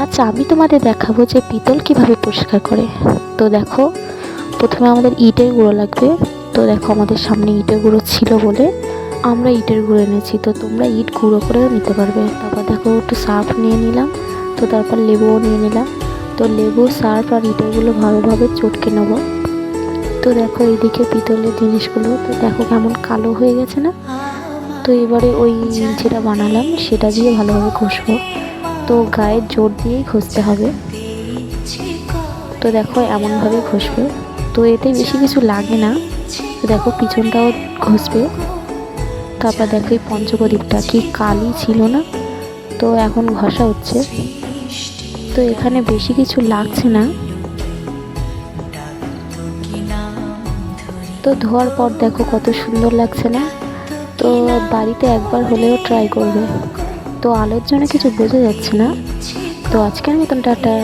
আজ আমি তোমাদের দেখাবো যে পিতল কীভাবে পরিষ্কার করে। তো দেখো, প্রথমে আমাদের ইটের গুঁড়ো লাগবে। তো দেখো, আমাদের সামনে ইটের গুঁড়ো ছিল বলে আমরা ইটের গুঁড়ো এনেছি। তো তোমরা ইট গুঁড়ো করেও নিতে পারবে। তারপর দেখো, একটু সার্ফ নিয়ে নিলাম। তো তারপর লেবুও নিয়ে নিলাম। তো লেবু, সার্ফ আর ইটেরগুলো ভালোভাবে চটকে নেব। তো দেখো, এইদিকে পিতলের জিনিসগুলো, তো দেখো কেমন কালো হয়ে গেছে না? তো এবারে ওই যেটা বানালাম, সেটা দিয়ে ভালোভাবে ঘষবো তো গায়ে জোর দিয়েই ঘষতে হবে। তো দেখো এমনভাবে ঘষবে। তো এতে বেশি কিছু লাগে না। তো দেখো, পিছনটাও ঘষবে। তারপর দেখো, এই পঞ্চপ্রদীপটা কি কালি ছিল না? তো এখন ঘষা হচ্ছে। তো এখানে বেশি কিছু লাগছে না। তো ধোয়ার পর দেখো কত সুন্দর লাগছে না? তো বাড়িতে একবার হলেও ট্রাই করবে। তো আলোর জন্য কিছু বোঝা যাচ্ছে না। তো আজকের মতন টাটা।